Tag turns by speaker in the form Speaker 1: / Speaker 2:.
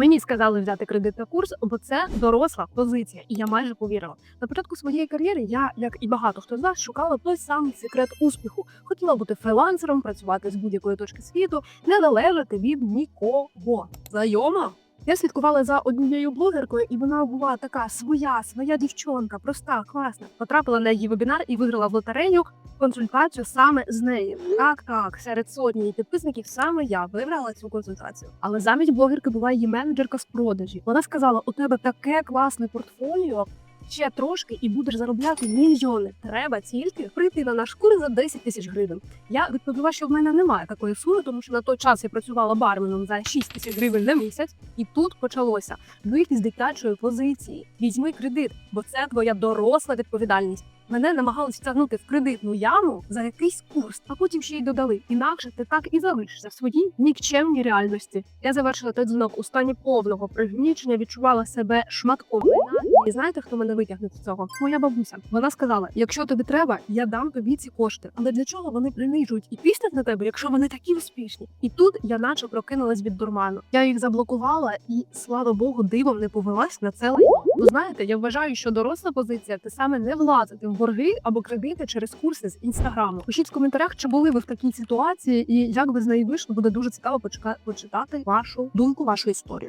Speaker 1: Мені сказали взяти кредит на курс, бо це доросла позиція, і я майже повірила. На початку своєї кар'єри я, як і багато хто з вас, шукала той самий секрет успіху. Хотіла бути фрилансером, працювати з будь-якої точки світу, не залежати від нікого. Знайома? Я слідкувала за однією блогеркою, і вона була така своя, своя дівчонка, проста, класна. Потрапила на її вебінар і виграла в лотерею консультацію саме з нею. Так, так, серед сотні її підписників саме я вибрала цю консультацію. Але замість блогерки була її менеджерка з продажі. Вона сказала: у тебе таке класне портфоліо. Ще трошки і будеш заробляти мільйони. Треба тільки прийти на наш курс за 10 тисяч гривень. Я відповіла, що в мене немає такої суми, тому що на той час я працювала барменом за 6 тисяч гривень на місяць, і тут почалося вийти з дитячої позиції. Візьми кредит, бо це твоя доросла відповідальність. Мене намагалися тягнути в кредитну яму за якийсь курс, а потім ще й додали. Інакше ти так і залишишся в своїй нікчемній реальності. Я завершила той дзвінок у стані повного пригнічення, відчувала себе шматком. І знаєте, хто мене витягне з цього? Моя бабуся. Вона сказала: якщо тобі треба, я дам тобі ці кошти. Але для чого вони принижують і піснять на тебе, якщо вони такі успішні? І тут я наче прокинулась від дурману. Я їх заблокувала, і слава Богу, дивом не повелась на це. Ви знаєте, я вважаю, що доросла позиція це саме не влазити в борги або кредити через курси з інстаграму. Пишіть в коментарях, чи були ви в такій ситуації, і як ви з неї вийшли. Буде дуже цікаво почитати вашу думку, вашу історію.